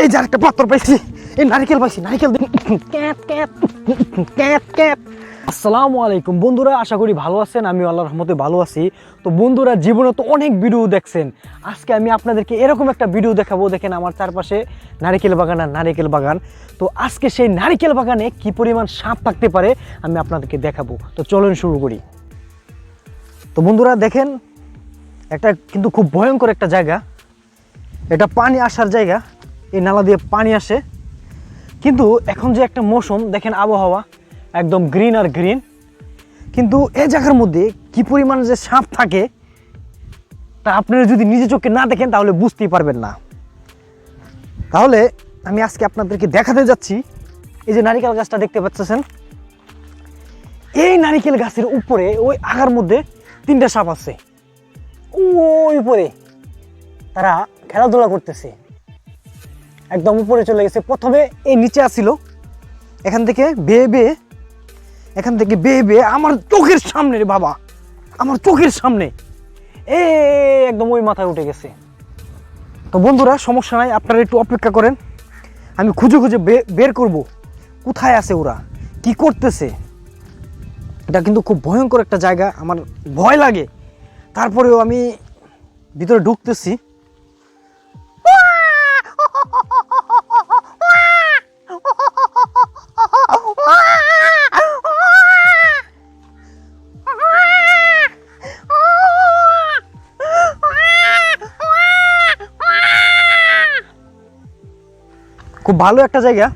এই যে একটা পাত্র পাইছি। এই নারকেল পাইছি নারকেল দিন। Cap cap cap cap. আসসালামু আলাইকুম। বন্ধুরা আশা করি ভালো আছেন আমি আল্লাহর রহমতে ভালো আছি। তো বন্ধুরা জীবনে তো অনেক ভিডিও দেখছেন। আজকে আমি আপনাদেরকে এরকম একটা ভিডিও দেখাবো। দেখেন আমার চারপাশে নারিকেল বাগান আর নারিকেল বাগান। তো আজকে সেই নারিকেল বাগানে কি পরিমাণ সাপ থাকতে পারে আমি আপনাদেরকে দেখাবো। তো চলুন শুরু করি। তো বন্ধুরা দেখেন একটা কিন্তু খুব ভয়ঙ্কর একটা জায়গা। এটা পানি আসার জায়গা। এই নালা দিয়ে পানি আসে। কিন্তু এখন যে একটা মৌসুম, দেখেন আবহাওয়া একদম গ্রিন আর গ্রিন কিন্তু এই জায়গার মধ্যে কি পরিমাণ যে সাপ থাকে, তা আপনারা যদি নিজে চোখে না দেখেন, তাহলে বুঝতেই পারবেন না। তাহলে আমি আজকে আপনাদেরকে দেখাতে যাচ্ছি, এই যে নারিকেল গাছটা দেখতে পাচ্ছেন। এই নারিকেল গাছের উপরে, ওই আগার মধ্যে তিনটা সাপ আছে। ওই উপরে তারা খেলাধুলা করতেছে। একদম উপরে চলে গেছে। প্রথমে এই নিচে আসছিল এখান থেকে বেয়ে বেয়ে, এখান থেকে বেয়ে বেয়ে আমার চোখের সামনে রে বাবা, আমার চোখের সামনে। এ একদম ওই মাথায় উঠে গেছে। তো বন্ধুরা, সমস্যা নাই, আপনারা একটু অপেক্ষা করেন। আমি খুঁজে খুঁজে বের করব। কোথায় আছে ওরা? কি করতেছে? এটা কিন্তু খুব ভয়ঙ্কর একটা জায়গা। আমার ভয় লাগে। তারপরেও আমি ভিতরে ঢুকতেছি। খুব ভালো একটা জায়গা,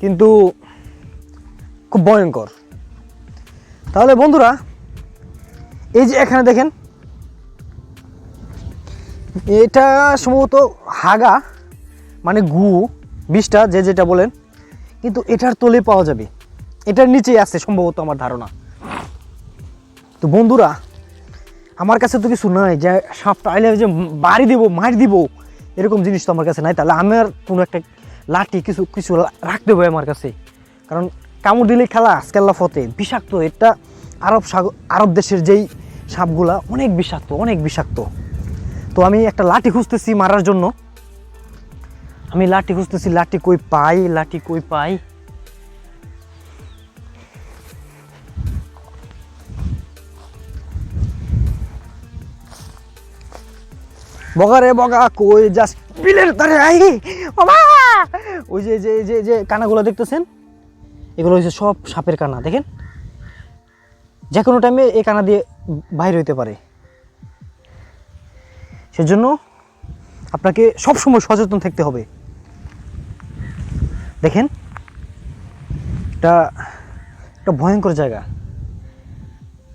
কিন্তু খুব ভয়ঙ্কর। তাহলে বন্ধুরা, এই যে এখানে দেখেন, এটা সম্ভবত হাগা মানে গু, বিষটা, যে যেটা বলেন, কিন্তু এটার তলে পাওয়া যাবে। এটার নিচেই আছে সম্ভবত আমার ধারণা। তো বন্ধুরা, আমার কাছে তো কিছু নাই, যে সাপটা আইলে যে বাড়ি দিব, মারি দিব এরকম জিনিস তো আমার কাছে নাই। তাহলে আমার কোনো একটা লাঠি কিছু কিছু রাখতে হবে আমার কাছে। কারণ কামড় দিলে খেলা আজকাল্লা ফতে। বিষাক্ত, এটা আরব সাগর আরব দেশের যেই সাপগুলা, অনেক বিষাক্ত অনেক বিষাক্ত। তো আমি একটা লাঠি খুঁজতেছি মারার জন্য। আমি লাঠি খুঁজতেছি, লাঠি কই পাই, লাঠি কই পাই? বগা রে বগা কই জাস্ট বিলের তারে আই, বাবা! ওই যে যে যে যে কানাগুলো দেখতেছেন? এগুলো হচ্ছে সব সাপের কানা, দেখেন? যে কোনো টাইমে এই কানা দিয়ে বাইর হইতে পারে। সেজন্য আপনাকে সবসময় সচেতন থাকতে হবে। দেখেন? এটা একটা ভয়ঙ্কর জায়গা।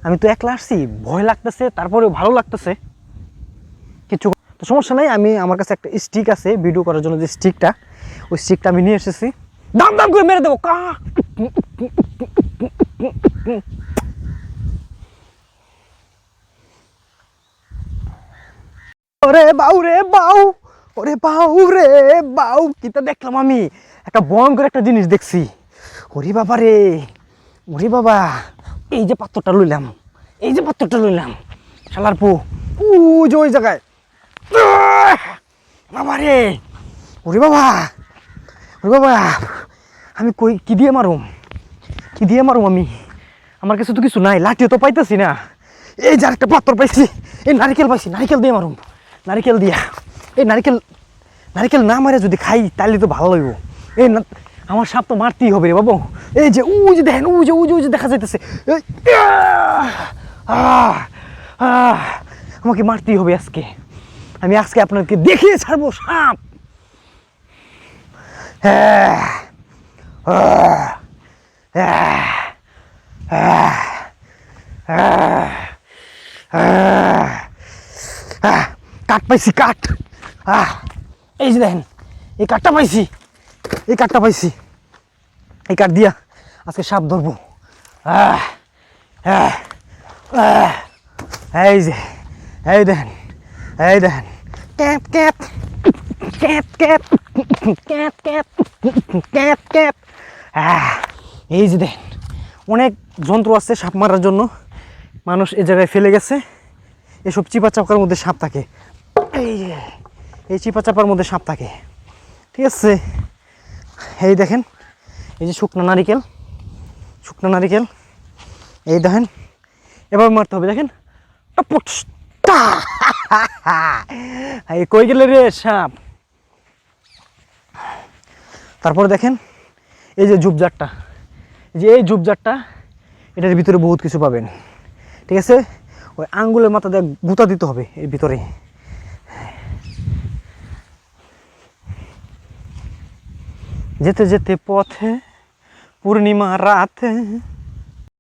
আমি তো একলা আসছি, ভয় লাগতেছে, তারপরেও ভালো লাগতেছে। কিছু তো সমস্যা নাই, আমি আমার কাছে একটা স্টিক আছে ভিডিও করার জন্য যে স্টিকটা ওই স্টিকটা আমি নিয়ে এসেছি দাম দাম করে মেরে দেবো কা ওরে বাউ, রে বাউ, ওরে বাউ, রে বাউ কিতা দেখলাম আমি, একটা ভয়ঙ্কর একটা জিনিস দেখছি ওরে বাবা রে, ওরে বাবা, এই যে পাত্রটা লইলাম, এই যে পাত্রটা লইলাম, শালার পু উ যে ওই জায়গায়! বাবা ওরে বাবা। ওরে বাবা। আমি কই, কি দিয়ে মারুম? কি দিয়ে মারুম আমি? আমার কাছে তো কিছু নাই, লাঠিও তো পাইতেছি না। এই যে একটা পাত্র পাইছি, এই নারিকেল পাইছি, নারিকেল দিয়ে মারুম। নারিকেল দিয়া। এই নারিকেল নারিকেল না মারে যদি খাই তাহলে তো ভালো লাগবে এই না, আমার সাপ তো মারতেই হবে রে বাবু। এই যে, উ যে দেখেন, উ যে উ যে উ যে দেখা যাইতেছে! আমাকে মারতেই হবে আজকে। আমি আজকে আপনাকে দেখিয়ে ছাড়বো সাপ। হ্যাঁ! কাঠ পাইছি, কাঠ। এই যে দেখেন, এই কাঠটা পাইছি, এই কাঠটা পাইছি। এই কাঠ দিয়া আজকে সাপ ধরবো। এই যে, এই দেখেন এই দেখেন। Cap cap cap cap cap cap cap cap এই যে দেখেন অনেক যন্ত্র আছে সাপ মারার জন্য। মানুষ এ জায়গায় ফেলে গেছে। এসব চিপা চাপার মধ্যে সাপ থাকে। এই যে এই চিপা চাপার মধ্যে সাপ থাকে। ঠিক আছে? এই দেখেন এই যে শুকনো নারিকেল। শুকনো নারিকেল। এই দেখেন এবার মারতে হবে। দেখেন টপট, কই গেলে রে সাপ? তারপরে দেখেন, এই যে ঝুপঝাড়টা যে এই ঝুপঝাড়টা, এটার ভিতরে বহুত কিছু পাবেন। ঠিক আছে? ওই আঙ্গুলের মাথা দিয়ে গুঁতা দিতে হবে এর ভিতরে। যেতে যেতে পথে, পূর্ণিমা রাতে